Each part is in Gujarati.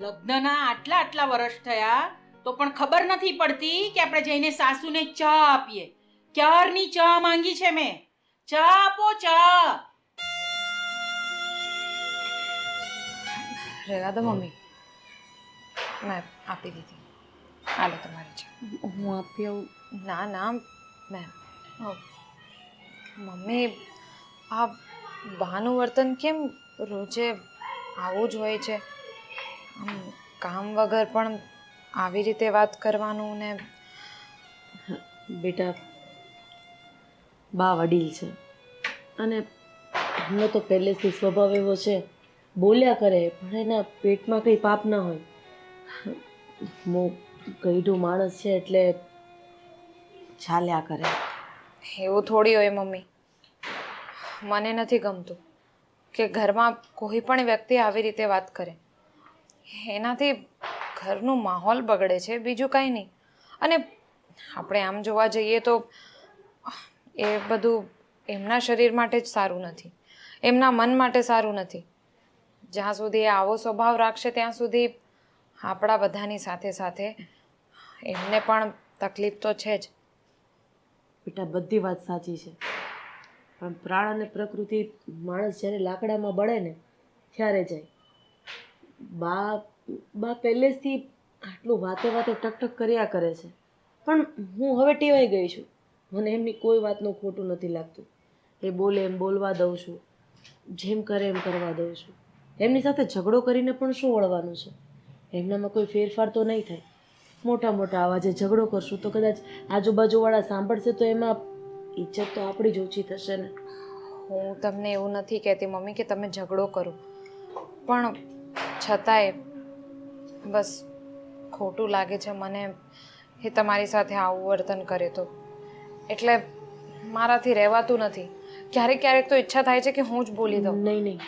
લગ્નના આટલા આટલા વર્ષ થયા તો પણ ખબર નથી પડતી કે આપણે જઈને સાસુને ચા આપીએ. ક્યારની ચા માંગી છે મેં? ચા આપો ચા. રહેવા દો મમ્મી. મેં આપી દીધી. હાલો તમારી ચા. હું આપી આવું. ના ના મેમ. મમ્મી આ બહાનું વર્તન કેમ રોજે આવું જ હોય છે? આમ કામ વગર પણ આવી રીતે વાત કરવાનું ને બેટા બા વડીલ છે. અને એમનો તો પહેલેથી સ્વભાવ એવો છે બોલ્યા કરે પણ એના પેટમાં કંઈ પાપ ના હોય. હું ગઈઢું માણસ છે એટલે ચાલ્યા કરે. એવું થોડી હોય મમ્મી. મને નથી ગમતું કે ઘરમાં કોઈ પણ વ્યક્તિ આવી રીતે વાત કરે. એનાથી ઘરનું માહોલ બગડે છે, બીજું કાંઈ નહીં. અને આપણે આમ જોવા જઈએ તો એ બધું એમના શરીર માટે જ સારું નથી. એમના મન માટે સારું નથી. જ્યાં સુધી એ આવો સ્વભાવ રાખશે, ત્યાં સુધી આપણા બધાની સાથે સાથે એમને પણ તકલીફ તો છે જ. બેટા, બધી વાત સાચી છે. પણ પ્રાણ અને પ્રકૃતિ માણસ જ્યારે લાકડામાં બળે ને, ત્યારે જાય. બા બા પહેલેથી આટલું વાતે વાતે ટકટક કર્યા કરે છે. પણ હું હવે ટેવાઈ ગઈ છું. મને એમની કોઈ વાતનું ખોટું નથી લાગતું. એ બોલે એમ બોલવા દઉં છું. જેમ કરે એમ કરવા દઉં છું. એમની સાથે ઝઘડો કરીને પણ શું વળવાનું છે? એમનામાં કોઈ ફેરફાર તો નહીં થાય. મોટા મોટા અવાજે ઝઘડો કરશું તો કદાચ આજુબાજુવાળા સાંભળશે તો એમાં ઇજ્જત તો આપણી જ ઓછી થશે ને. હું તમને એવું નથી કહેતી મમ્મી કે તમે ઝઘડો કરો. પણ છતાંય બસ ખોટું લાગે છે મને એ તમારી સાથે આવું વર્તન કરે તો. એટલે મારાથી રહેવાતું નથી. ક્યારેક ક્યારેક તો ઈચ્છા થાય છે કે હું જ બોલી દઉં. નહીં નહીં.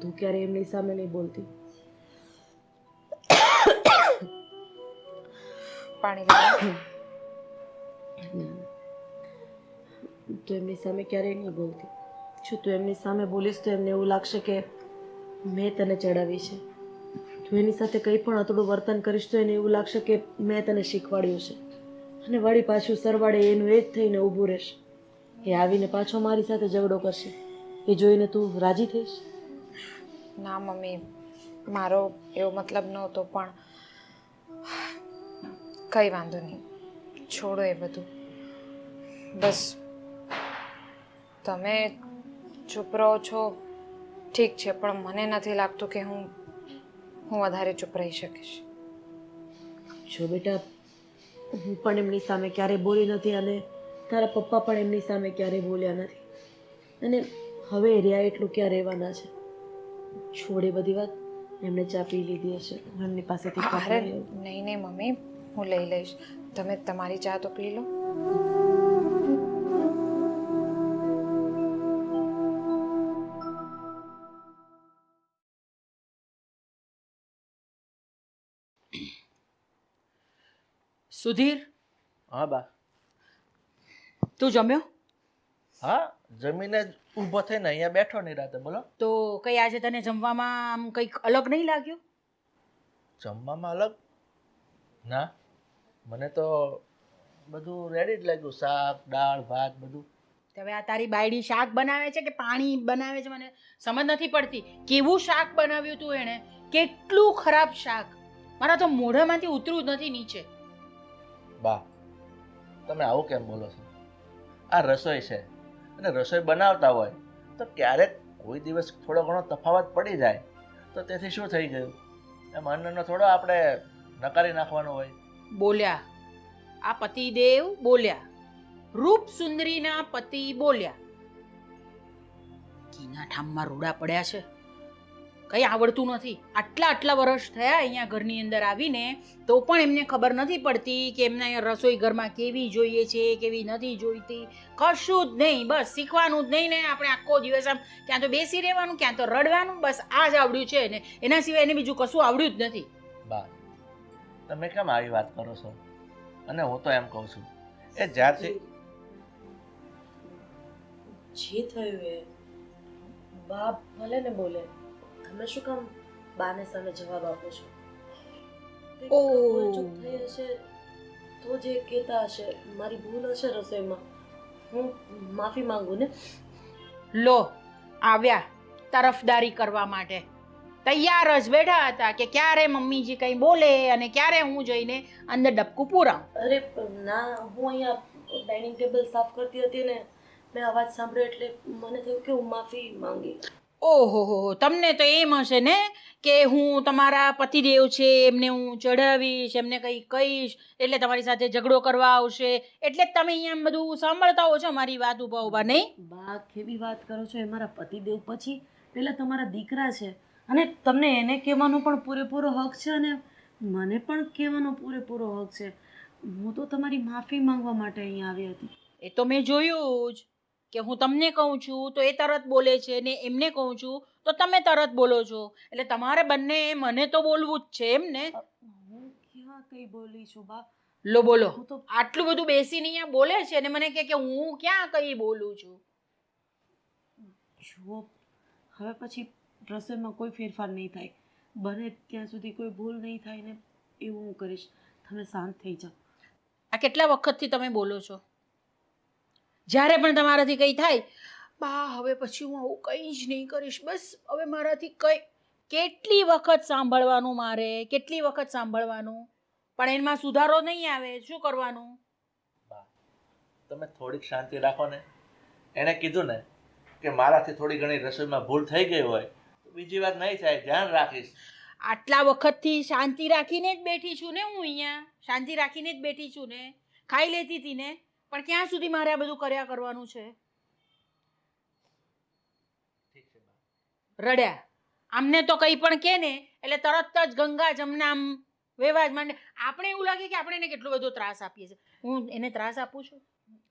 તું ક્યારે એમની સામે નહીં બોલતી. પાણી તો એમની સામે ક્યારેય નહીં બોલતી. જો તું એમની સામે બોલીશ તો એમને એવું લાગશે કે મેં તને ચડાવી છે. તું એની સાથે કંઈ પણ અતડું વર્તન કરીશ તો એને એવું લાગશે કે મેં તને શીખવાડ્યું છે. અને વળી પાછું સરવાળે એનું એ જ થઈને ઊભું રહેશે. એ આવીને પાછો મારી સાથે ઝઘડો કરશે. એ જોઈને તું રાજી થઈશ? ના, મમ્મી. મારો એવો મતલબ નહોતો, પણ કંઈ વાંધો નહીં. છોડો એ બધું. બસ. તમે ચૂપ રહો છો ઠીક છે પણ મને નથી લાગતું કે હું હું વધારે ચૂપ રહી શકીશ. જો બેટા હું પણ એમની સામે ક્યારેય બોલી નથી અને તારા પપ્પા પણ એમની સામે ક્યારેય બોલ્યા નથી. અને હવે રહ્યા એટલું ક્યાં રહેવાના છે? છોડે બધી વાત એમને ચા પી લીધી હશે. એમની પાસેથી અરે નહીં નહીં મમ્મી હું લઈ લઈશ. તમે તમારી ચા તો પી લો. સુધીર? હા બા. તું જમ્યો? હા જમીને જ ઊભો થઈને અહીંયા બેઠો નહીં રાતે બોલો. તો કઈ આજે તને જમવામાં આમ કંઈક અલગ નહીં લાગ્યું? જમવામાં અલગ? ના. મને તો બધું રેડી જ લાગ્યું શાક દાળ ભાત બધું. હવે આ તારી બાયડી શાક બનાવે છે કે પાણી બનાવે છે? મને સમજ નથી પડતી. કેવું શાક બનાવ્યું તું એણે? કેટલું ખરાબ શાક. મારા તો મોઢામાંથી ઉતરું જ નથી નીચે. બા, તમે આવું કેમ બોલો છો? આ રસોઈ છે અને રસોઈ બનાવતા હોય તો ક્યારેક કોઈ દિવસ થોડો ઘણો તફાવત પડી જાય, તો તેથી શું થઈ ગયું? એમ અન્નનો થોડો આપણે નકારી નાખવાનો હોય. બોલ્યા. આ પતિદેવ બોલ્યા. રૂપ સુંદરીના પતિ બોલ્યા. કીના ઠામમાં રૂડા પડ્યા છે. કઈ આવડતું નથી. આટલા આટલા વર્ષ થયા અહીંયા ઘરની અંદર આવીને તો પણ એમને ખબર નથી પડતી કે એમને અહીંયા રસોઈ ઘરમાં કેવી જોઈએ છે કેવી નથી જોઈતી. કશું જ નહીં બસ શીખવાનું જ નહીં ને આપણે આખો દિવસ આમ ક્યાં તો બેસી રહેવાનું ક્યાં તો રડવાનું બસ આ જ આવડ્યું છે ને. એના સિવાય એને બીજું કશું આવડ્યું જ નથી. બા તમે કેમ આવી વાત કરો છો? અને હું તો એમ કહું છું એ જ્યારથી જે થયું એ બાપ ભલે ને બોલે તમે શું કામ બાને સામે જવાબ આપો છો? કંઈક થઈ હશે તો જે કહેતા હશે. મારી ભૂલ હશે રસોઈમાં. હું માફી માંગુ ને? લો આવ્યા તરફદારી કરવા માટે. તૈયાર જ બેઠા હતા કે ક્યારે મમ્મીજી કંઈ બોલે અને ક્યારે હું જઈને અંદર ડબકું પૂરા અરે ના હું અહીંયા ડાઇનિંગ ટેબલ સાફ કરતી હતી ને. મેં અવાજ સાંભળ્યો એટલે મને થયું કે હું માફી માંગી. ઓહો હો હો. તમને તો એમ હશે ને કે હું તમારા પતિદેવ છે એમને હું ચઢાવીશ એમને કંઈ કહીશ એટલે તમારી સાથે ઝઘડો કરવા આવશે. એટલે તમે અહીંયા બધું સાંભળતા હો છો મારી વાત ઊભા ઊભા નહીં? બા કેવી વાત કરો છો? એ મારા પતિદેવ પછી પેલા તમારા દીકરા છે. અને તમને એને કહેવાનો પણ પૂરેપૂરો હક છે અને મને પણ કહેવાનો પૂરેપૂરો હક છે. હું તો તમારી માફી માંગવા માટે અહીંયા આવી હતી. એ તો મેં જોયું જ. કે હું તમને કહું છું તો એ તરત બોલે છે ને એમને કહું છું તો તમે તરત બોલો છો. એટલે તમારે બંને મને તો બોલવું જ છે એમ ને? હું ક્યાં કઈ બોલી છું બા? લો બોલો. આટલું બધું બેસીને અહીંયા બોલે છે ને મને કે હું ક્યાં કઈ બોલું છું? જુઓ હવે પછી રસોઈમાં કોઈ ફેરફાર નહીં થાય. બને ત્યાં સુધી કોઈ ભૂલ નહીં થાય ને એવું હું કરીશ. તમે શાંત થઈ જાઓ. આ કેટલા વખતથી તમે બોલો છો? જ્યારે પણ તમારાથી કંઈ થાય બા હવે પછી હું આવું કંઈ જ નહીં કરીશ. બસ હવે મારાથી કંઈ કેટલી વખત સાંભળવાનું મારે કેટલી વખત સાંભળવાનું? પણ એમાં સુધારો નહીં આવે શું કરવાનું? તમે થોડીક શાંતિ રાખો ને. એણે કીધું ને કે મારાથી થોડી ઘણી રસોઈમાં ભૂલ થઈ ગઈ હોય તો બીજી વાત નહીં થાય ધ્યાન રાખીશ. આટલા વખતથી શાંતિ રાખીને જ બેઠી છું ને હું અહીંયા. શાંતિ રાખીને જ બેઠી છું ને. ખાઈ લેતી હતી ને? પણ ક્યાં સુધી મારે આ બધું કર્યા કરવાનું છે? ઠીક છે રડ્યા. આમને તો કંઈ પણ કે ને એટલે તરત જ ગંગા જમના આમ વેવા જ માંડે. આપણે એવું લાગે કે આપણે એને કેટલો બધો ત્રાસ આપીએ છીએ. હું એને ત્રાસ આપું છું?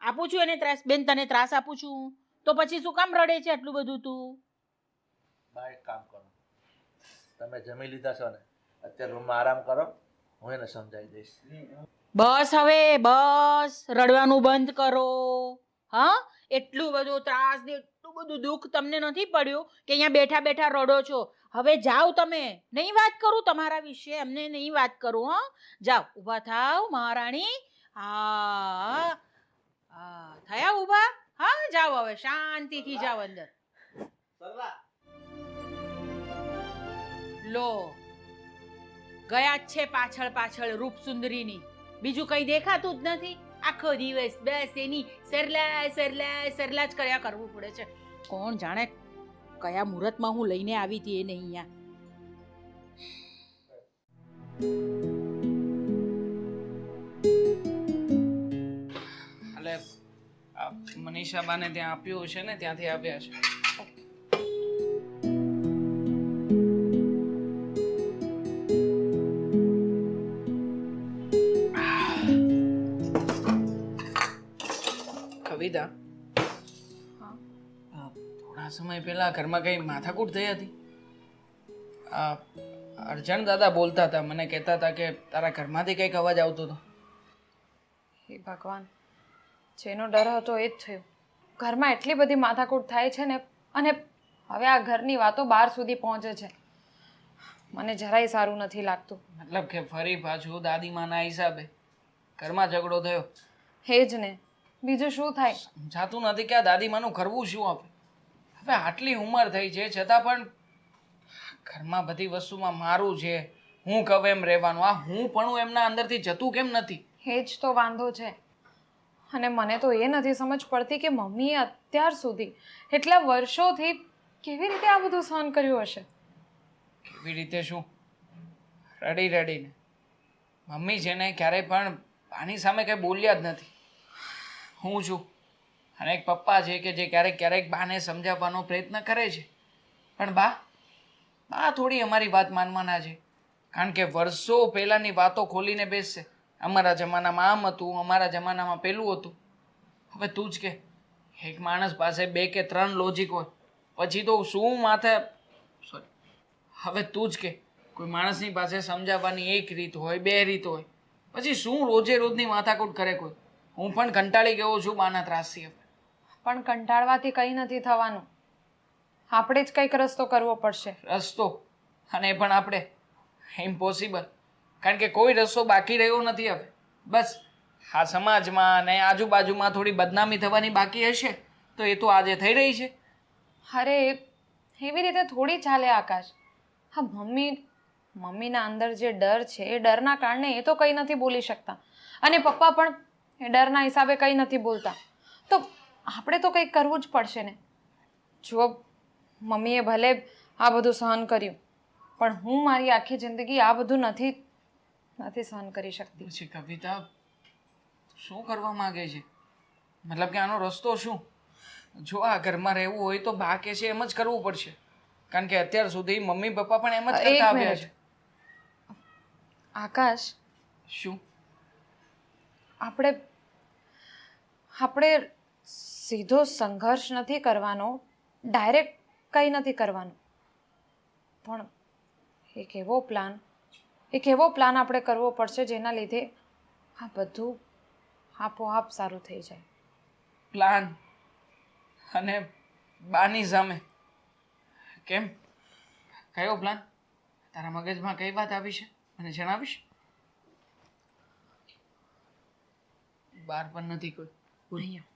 આપું છું એને ત્રાસ? બેન તને ત્રાસ આપું છું તો પછી શું કામ રડે છે આટલું બધું તું? બા એક કામ કરો. તમે જમી લીધા છો ને અત્યારે રૂમમાં આરામ કરો. હું એને સમજાવી દઈશ. બસ હવે બસ. રડવાનું બંધ કરો. હા? એટલું બધું ત્રાસ ને એટલું બધું દુઃખ તમને નથી પડ્યું કે અહીંયા બેઠા બેઠા રડો છો? હવે જાઓ તમે. નહીં વાત કરું તમારા વિશે એમને નહીં વાત કરું હા. જાઓ ઊભા થાવ મહારાણી. હા. હા થયા ઊભા? હા જાઓ હવે શાંતિથી જાઓ અંદર. લો. ગયા છે પાછળ પાછળ રૂપ સુંદરીની બીજું કંઈ દેખાતું જ નથી. આખો દિવસ બસ એની સરલા સરલા સરલા જ કર્યા કરવું પડે છે. કોણ જાણે કયા મુહૂર્તમાં હું લઈને આવી હતી એને અહીંયા. એટલે મનીષાબાને મનીષા બાને ત્યાં આપ્યું છે ને, ત્યાંથી આવ્યા છે. પહેલા ઘરમાં કંઈ માથાકૂટ થઈ હતી? આ અર્જણ દાદા બોલતા હતા મને કહેતા હતા કે તારા ઘરમાંથી કંઈક અવાજ આવતો હતો. હે ભગવાન જેનો ડર હતો એ જ થયું. ઘરમાં એટલી બધી માથાકૂટ થાય છે ને અને હવે આ ઘરની વાતો બહાર સુધી પહોંચે છે. મને જરાય સારું નથી લાગતું. મતલબ કે ફરી પાછું દાદીમાના હિસાબે ઘરમાં ઝઘડો થયો? હે જ ને. બીજું શું થાય? સમજાતું નથી કે આ દાદીમાનું કરવું શું આપણે હવે આટલી ઉંમર થઈ છે છતાં પણ ઘરમાં બધી વસ્તુમાં મારું છે હું કહું એમ રહેવાનું. આ હું પણ એમના અંદરથી જતું કેમ નથી? એ જ તો વાંધો છે. અને મને તો એ નથી સમજ પડતી કે મમ્મીએ અત્યાર સુધી એટલા વર્ષોથી કેવી રીતે આ બધું સહન કર્યું હશે? કેવી રીતે શું? રડી રડીને. મમ્મી છે ને ક્યારેય પણ આની સામે કંઈ બોલ્યા જ નથી. હું છું. અને એક પપ્પા છે કે જે ક્યારેક ક્યારેક બાને સમજાવવાનો પ્રયત્ન કરે છે. પણ બા બા થોડી અમારી વાત માનવાના છે. કારણ કે વર્ષો પહેલાંની વાતો ખોલીને બેસશે. અમારા જમાનામાં આમ હતું, અમારા જમાનામાં પેલું હતું. હવે તું જ કે, એક માણસ પાસે બે કે ત્રણ લોજિક હોય. પછી તો શું માથે સોરી હવે તું જ કે, કોઈ માણસની પાસે સમજાવવાની એક રીત હોય, બે રીત હોય. પછી શું રોજે રોજની માથાકૂટ કરે કોઈ? હું પણ કંટાળી ગયો છું બાના ત્રાસથી. પણ કંટાળવાથી કંઈ નથી થવાનું. આપણે જ કંઈક રસ્તો કરવો પડશે. રસ્તો અને એ પણ આપણે. ઇમ્પોસિબલ કારણ કે કોઈ રસ્તો બાકી રહ્યો નથી હવે. બસ આ સમાજમાં અને આજુબાજુમાં થોડી બદનામી થવાની બાકી હશે તો એ તો આજે થઈ રહી છે. અરે એવી રીતે થોડી ચાલે આકાશ. હા મમ્મી મમ્મીના અંદર જે ડર છે એ ડરના કારણે એ તો કંઈ નથી બોલી શકતા. અને પપ્પા પણ એ ડરના હિસાબે કંઈ નથી બોલતા. તો આપણે તો કંઈક કરવું જ પડશે ને. જો મમ્મીએ ભલે આ બધું સહન કર્યું પણ હું મારી આખી જિંદગી આ બધું નથી નથી સહન કરી શકતી. પછી કવિતા શું કરવા માંગે છે? મતલબ કે આનો રસ્તો શું? જો આ ઘરમાં રહેવું હોય તો બા કે છે એમ જ કરવું પડશે. કારણ કે અત્યાર સુધી મમ્મી પપ્પા પણ એમ જ કરતા આવ્યા છે. આકાશ શું? આપણે આપણે સીધો સંઘર્ષ નથી કરવાનો ડાયરેક્ટ કંઈ નથી કરવાનું. પણ એક એવો પ્લાન એક એવો પ્લાન આપણે કરવો પડશે જેના લીધે આ બધું આપોઆપ સારું થઈ જાય. પ્લાન અને બાની સામે. કેમ? કયો પ્લાન તારા મગજમાં કઈ વાત આવી છે? મને જણાવીશ? બાર પણ નથી કોઈ. અહીંયા.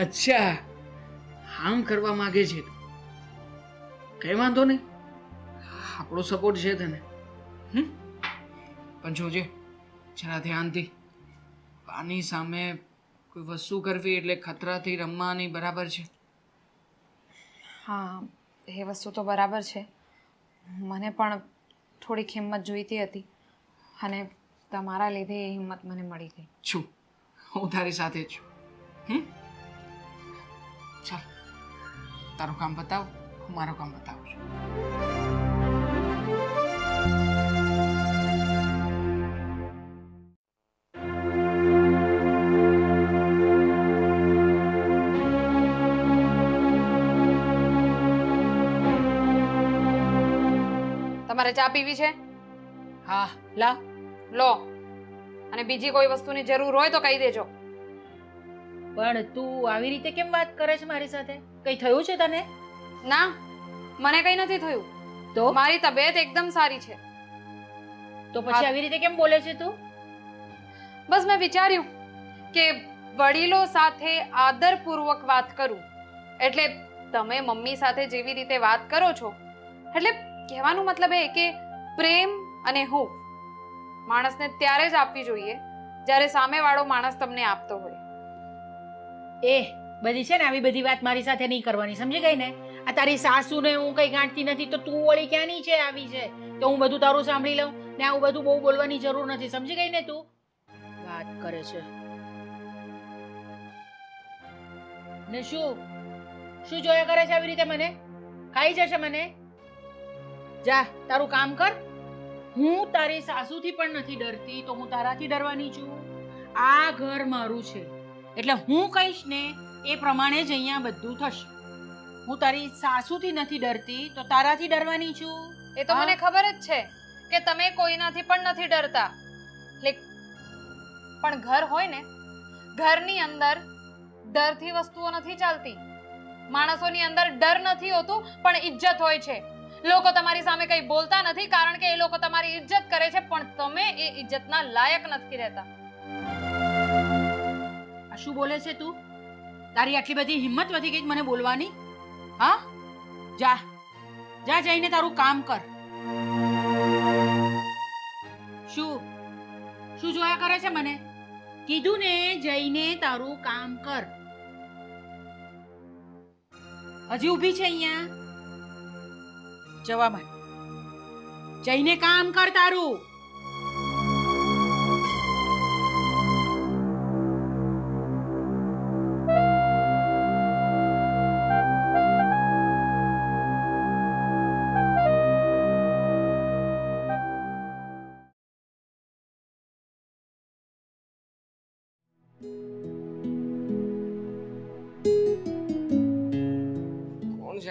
અચ્છા. આમ કરવા માંગે છે. કંઈ વાંધો નહીં. આપણો સપોર્ટ છે તને. હમ? પણ જોજે જરા ધ્યાનથી. પાણી સામે કોઈ વસ્તુ કરવી એટલે ખતરાથી રમવાની બરાબર છે. હા એ વસ્તુ તો બરાબર છે. મને પણ થોડીક હિંમત જોઈતી હતી અને તમારા લીધે એ હિંમત મને મળી ગઈ. છું. હું તારી સાથે છું. હમ? ચાલ. તારું કામ બતાવ હું મારું કામ બતાવું છું. તમારે ચા પીવી છે? હા. લા લો. અને બીજી કોઈ વસ્તુની જરૂર હોય તો કહી દેજો. પણ તું આવી રીતે કેમ વાત કરે છે મારી સાથે? કઈ થયું છે તને? ના મને કંઈ નથી થયું. તો? મારી તબિયત એકદમ સારી છે. તો પછી આવી રીતે કેમ બોલે છે તું? બસ મેં વિચાર્યું કે વડીલો સાથે આદરપૂર્વક વાત કરું. એટલે તમે મમ્મી સાથે જેવી રીતે વાત કરો છો એટલે કહેવાનો મતલબ એ કે પ્રેમ અને હું માણસને ત્યારે જ આપવી જોઈએ જ્યારે સામેવાળો માણસ તમને આપતો હોય. એ, બધી છે ને આવી બધી વાત મારી સાથે નહીં કરવાની, સમજી ગઈ ને? આ તારી સાસુને હું કઈ ગાંઠતી નથી, તો તું વળી ક્યાંની છે આવી છે? તો હું બધું તારું સાંભળી લઉં ને આવું બધું બહુ બોલવાની જરૂર નથી, સમજી ગઈ ને તું? વાત કરે છે. ને શું? શું જોયા કરે છે આવી રીતે મને? ખાઈ જશે મને? જા, તારું કામ કર. હું તારી સાસુથી પણ નથી ડરતી, તો હું તારાથી ડરવાની છું. આ ઘર મારું છે. એટલે હું કહીશ ને એ પ્રમાણે જ અહીંયા બધું થશે. હું તારી સાસુથી નથી ડરતી તો તારાથી ડરવાની છું? એ તો મને ખબર જ છે કે તમે કોઈનાથી પણ નથી ડરતા. પણ ઘર હોય ને ઘરની અંદર ડરથી વસ્તુઓ નથી ચાલતી. માણસોની અંદર ડર નથી હોતું પણ ઇજ્જત હોય છે. લોકો તમારી સામે કંઈ બોલતા નથી કારણ કે એ લોકો તમારી ઇજ્જત કરે છે પણ તમે એ ઇજ્જતના લાયક નથી રહેતા. આ શું બોલે છે તું? તારી આટલી બધી હિંમત વધી ગઈ મને બોલવાની? હા? જા. જા જઈને તારું કામ કર. શું? શું જોયા કરે છે મને? કીધું ને જઈને તારું કામ કર. હજી ઊભી છે અહીંયા? જવા માટે જઈને કામ કર તારું.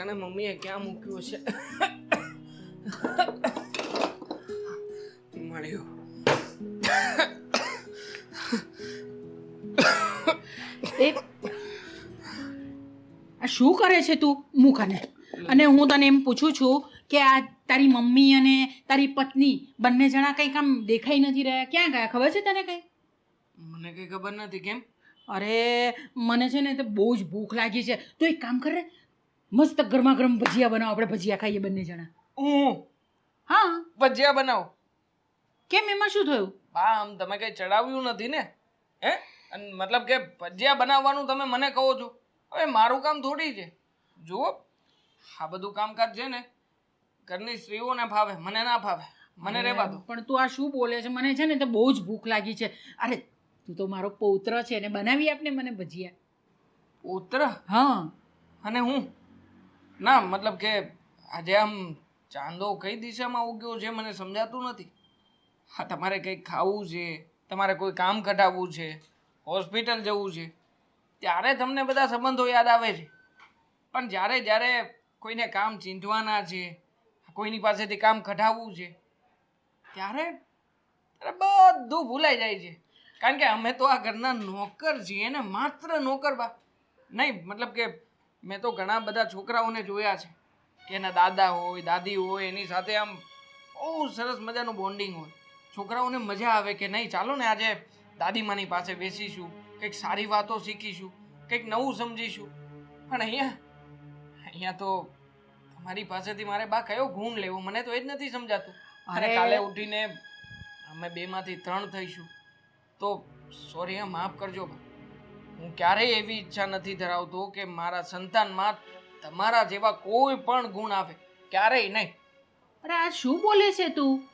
જાણે મમ્મીએ ક્યાં મૂક્યો છે. મળ્યું. આ શું કરે છે તું? મૂકાને અને હું તને એમ પૂછું છું કે આ તારી મમ્મી અને તારી પત્ની બંને જણા કંઈ કામ દેખાઈ નથી રહ્યા? ક્યાં ગયા? ખબર છે તને કંઈ? મને કંઈ ખબર નથી કેમ? અરે મને છે ને તો બહુ જ ભૂખ લાગી છે. તું એક કામ કરે મસ્ત ગરમા ગરમ ભજીયા બનાવો આપણે ભજીયા ખાઈએ બંને જણા. હું? હા. ભજીયા બનાવો. કેમ એમાં શું થયું? બા આમ તમે કંઈ ચડાવ્યું નથી ને? હે? અને મતલબ કે ભજીયા બનાવવાનું તમે મને કહો છો. હવે મારું કામ થોડી છે. જુઓ આ બધું કામકાજ છે ને ઘરની સ્ત્રીઓને ભાવે મને ના ભાવે મને રહેવા દો. પણ તું આ શું બોલે છે? મને છે ને તો બહુ જ ભૂખ લાગી છે. અરે તું તો મારો પૌત્ર છે ને બનાવી આપને મને ભજીયા. પૌત્ર? હા. અને હું? ના, મતલબ કે આજે આમ ચાંદો કઈ દિશામાં ઉગ્યો છે મને સમજાતું નથી. હા, તમારે કંઈક ખાવું છે, તમારે કોઈ કામ કઢાવવું છે, હોસ્પિટલ જવું છે, ત્યારે તમને બધા સંબંધો યાદ આવે છે. પણ જ્યારે જ્યારે કોઈને કામ ચીંધવાના છે, કોઈની પાસેથી કામ કઢાવવું છે, ત્યારે ત્યારે બધું ભૂલાઈ જાય છે. કારણ કે અમે તો આ ઘરના નોકર છીએ ને, માત્ર નોકર બા. નહીં, મતલબ કે મેં તો ઘણા બધા છોકરાઓને જોયા છે. કે એના દાદા હોય દાદી હોય એની સાથે આમ બહુ સરસ મજાનું બોન્ડિંગ હોય. છોકરાઓને મજા આવે કે નહીં? ચાલો ને આજે દાદીમાની પાસે બેસીશું કંઈક સારી વાતો શીખીશું કંઈક નવું સમજીશું. પણ અહીંયા અહીંયા તો તમારી પાસેથી મારે બા કયો ગુણ લેવો? મને તો એ જ નથી સમજાતું. અરે. કાલે ઉઠીને અમે બેમાંથી ત્રણ થઈશું. તો સોરી હા માફ કરજો બા. હું ક્યારેય એવી ઈચ્છા નથી ધરાવતો કે મારા સંતાનમાં તમારા જેવા કોઈ પણ ગુણ આવે. ક્યારેય નહીં. અરે આ શું બોલે છે તું?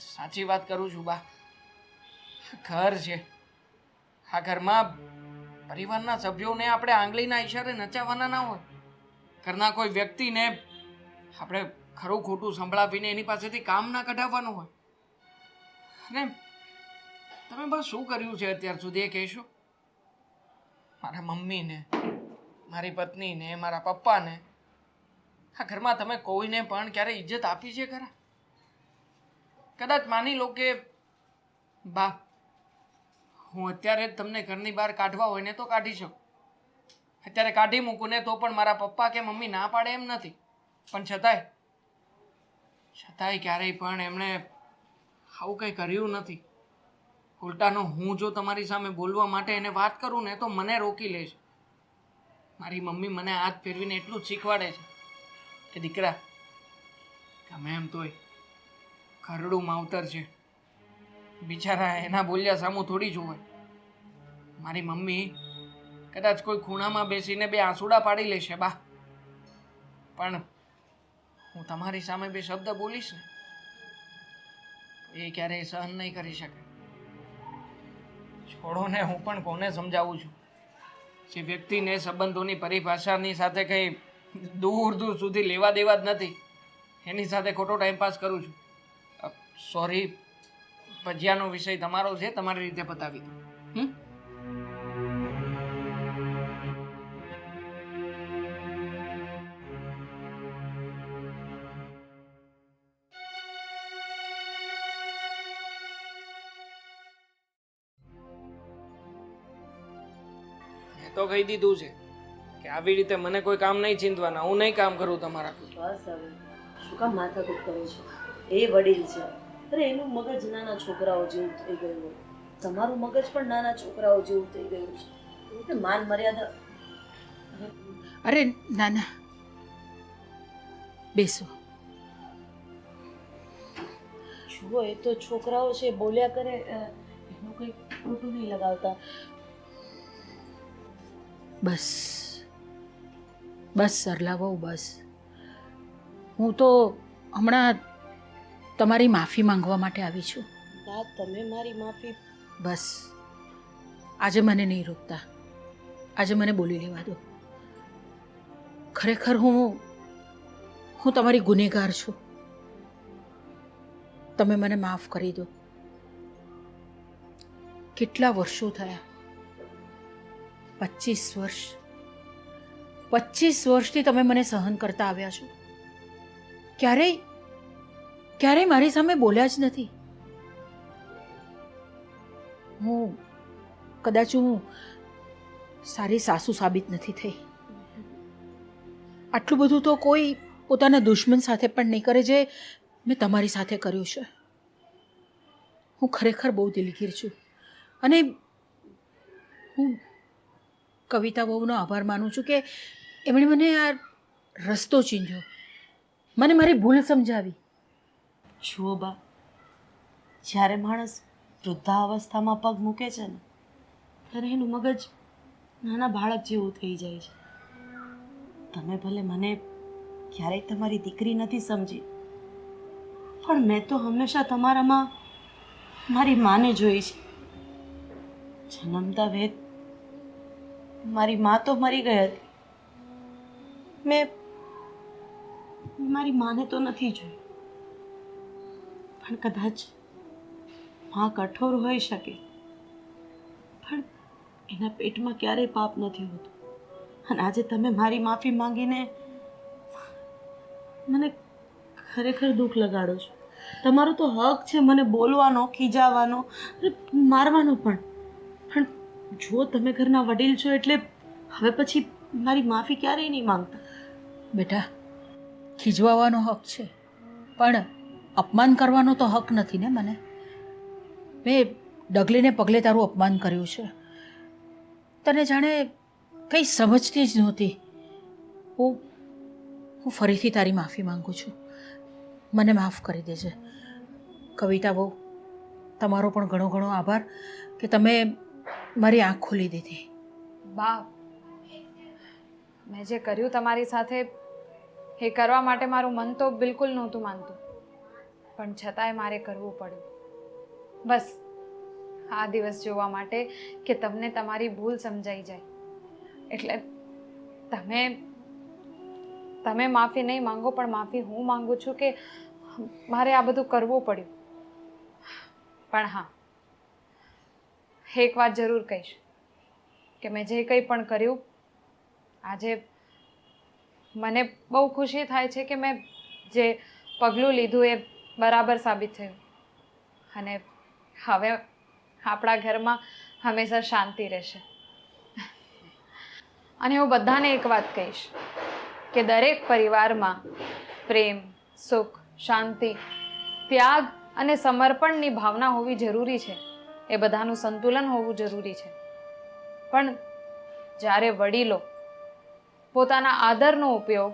સાચી વાત કરું છું બા. ઘર છે. આ ઘરમાં પરિવારના સભ્યોને આપણે આંગળીના ઈશારે નચાવવાના ના હોય. ઘરના કોઈ વ્યક્તિને આપણે ખરું ખોટું સંભળાવીને એની પાસેથી કામ ના કઢાવવાનું હોય. અને તમે બસ શું કર્યું છે અત્યાર સુધી એ કહેશો? મારા મમ્મીને, મારી પત્નીને, મારા પપ્પાને. આ ઘરમાં તમે કોઈને પણ ક્યારે ઇજ્જત આપી છે ખરા? કદાચ માની લો કે, બા, હું અત્યારે જ તમને ઘરની બહાર કાઢવા હોય ને તો કાઢી શકું. અત્યારે કાઢી મૂકું ને તો પણ મારા પપ્પા કે મમ્મી ના પાડે એમ નથી. પણ છતાંય છતાંય ક્યારેય પણ એમણે આવું કંઈ કર્યું નથી. ઉલટાનો હું જો તમારી સામે બોલવા માટે એને વાત કરું ને તો મને રોકી લે છે. મારી મમ્મી મને હાથ ફેરવીને એટલું જ શીખવાડે છે કે દીકરા, ગમે એમ તોય ખરડું માવતર છે. બિચારા એના બોલ્યા સામું થોડી જોવે. મારી મમ્મી કદાચ કોઈ ખૂણામાં બેસીને બે આંસુડા પાડી લેશે, બા. પણ હું તમારી સામે બે શબ્દ બોલીશ ને એ ક્યારેય સહન નહીં કરી શકે. છોડો ને હું પણ કોને સમજાવું છું? જે વ્યક્તિને સંબંધોની પરિભાષાની સાથે કંઈ દૂર દૂર સુધી લેવા દેવા જ નથી, એની સાથે ખોટો ટાઈમ પાસ કરું છું. સોરી ભજીયાનો વિષય તમારો છે, તમારી રીતે પતાવી દો હમ? કહી દીધું છે કે આવી રીતે મને કોઈ કામ નહીં ચીંધવાના હું નહીં કામ કરું તમારા બસ હવે. શું કામ માથાકૂટ કરો છો? એ વડીલ છે. અરે એનું મગજ નાના છોકરાઓ જેવું થઈ ગયું તમારું મગજ પણ નાના છોકરાઓ જેવું થઈ ગયું છે. એટલે માન મર્યાદા અરે ના ના બેસો. જુઓ એ તો છોકરાઓ છે બોલ્યા કરે એનું કંઈ ખોટું નહીં લગાવતા. બસ. બસ સરલા બહુ બસ. હું તો હમણાં તમારી માફી માંગવા માટે આવી છું. બા તમે મારી માફી. બસ. આજે મને નહીં રોકતા. આજે મને બોલી લેવા દો. ખરેખર હું હું તમારી ગુનેગાર છું. તમે મને માફ કરી દો. કેટલા વર્ષો થયા? પચીસ વર્ષ. પચીસ વર્ષથી તમે મને સહન કરતા આવ્યા છો. ક્યારેય ક્યારેય મારી સામે બોલ્યા જ નથી. હું, કદાચ હું સારી સાસુ સાબિત નથી થઈ. આટલું બધું તો કોઈ પોતાના દુશ્મન સાથે પણ નહીં કરે જે મેં તમારી સાથે કર્યું છે. હું ખરેખર બહુ દિલગીર છું. અને હું કવિતા બહુનો આભાર માનું છું કે એમણે મને આ રસ્તો ચીંધ્યો. મને મારી ભૂલ સમજાવી. જુઓ બા, જ્યારે માણસ વૃદ્ધાવસ્થામાં પગ મૂકે છે ને, ત્યારે એનું મગજ નાના બાળક જેવું થઈ જાય છે. તમે ભલે મને ક્યારેય તમારી દીકરી નથી સમજી, પણ મેં તો હંમેશા તમારામાં મારી માને જોઈ છે. જન્મતા વેદ મારી મા તો મરી ગઈ હતી. મેં, મારી માને તો નથી જોઈ. પણ કદાચમાં કઠોર હોઈ શકે. પણ એના પેટમાં ક્યારેય પાપ નથી હોતું. અને આજે તમે મારી માફી માંગીને મને ખરેખર દુઃખ લગાડો છો. તમારો તો હક છે મને બોલવાનો, ખીજાવાનો મારવાનો પણ. જો તમે ઘરના વડીલ છો એટલે હવે પછી મારી માફી ક્યારેય નહીં માંગતા. બેટા, ખીજવાવાનો હક છે, પણ અપમાન કરવાનો તો હક નથી ને મને. મેં ડગલીને પગલે તારું અપમાન કર્યું છે. તને જાણે કંઈ સમજતી જ નહોતી. હું હું ફરીથી તારી માફી માંગુ છું. મને માફ કરી દેજે. કવિતા બહુ, તમારો પણ ઘણો ઘણો આભાર કે તમે મારી આંખ ખોલી દીધી. બા મેં જે કર્યું તમારી સાથે, એ કરવા માટે મારું મન તો બિલકુલ નહોતું માનતું. પણ છતાંય મારે કરવું પડ્યું. બસ, આ દિવસ જોવા માટે કે તમને તમારી ભૂલ સમજાઈ જાય. એટલે તમે તમે માફી નહીં માંગો, પણ માફી હું માંગુ છું કે મારે આ બધું કરવું પડ્યું. પણ હા એક વાત જરૂર કહીશ કે મેં જે કંઈ પણ કર્યું, આજે મને બહુ ખુશી થાય છે કે મેં જે પગલું લીધું એ બરાબર સાબિત થયું. અને હવે આપણા ઘરમાં હંમેશા શાંતિ રહેશે. અને હું બધાને એક વાત કહીશ કે દરેક પરિવારમાં પ્રેમ, સુખ, શાંતિ, ત્યાગ અને સમર્પણની ભાવના હોવી જરૂરી છે. એ બધાનું સંતુલન હોવું જરૂરી છે. પણ જ્યારે વડીલો પોતાના આદરનો ઉપયોગ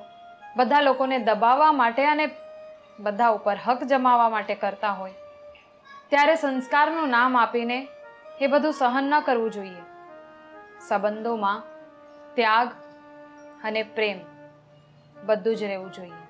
બધા લોકોને દબાવવા માટે અને બધા ઉપર હક જમાવવા માટે કરતા હોય, ત્યારે સંસ્કારનું નામ આપીને એ બધું સહન ન કરવું જોઈએ. સંબંધોમાં ત્યાગ અને પ્રેમ બધું જ રહેવું જોઈએ.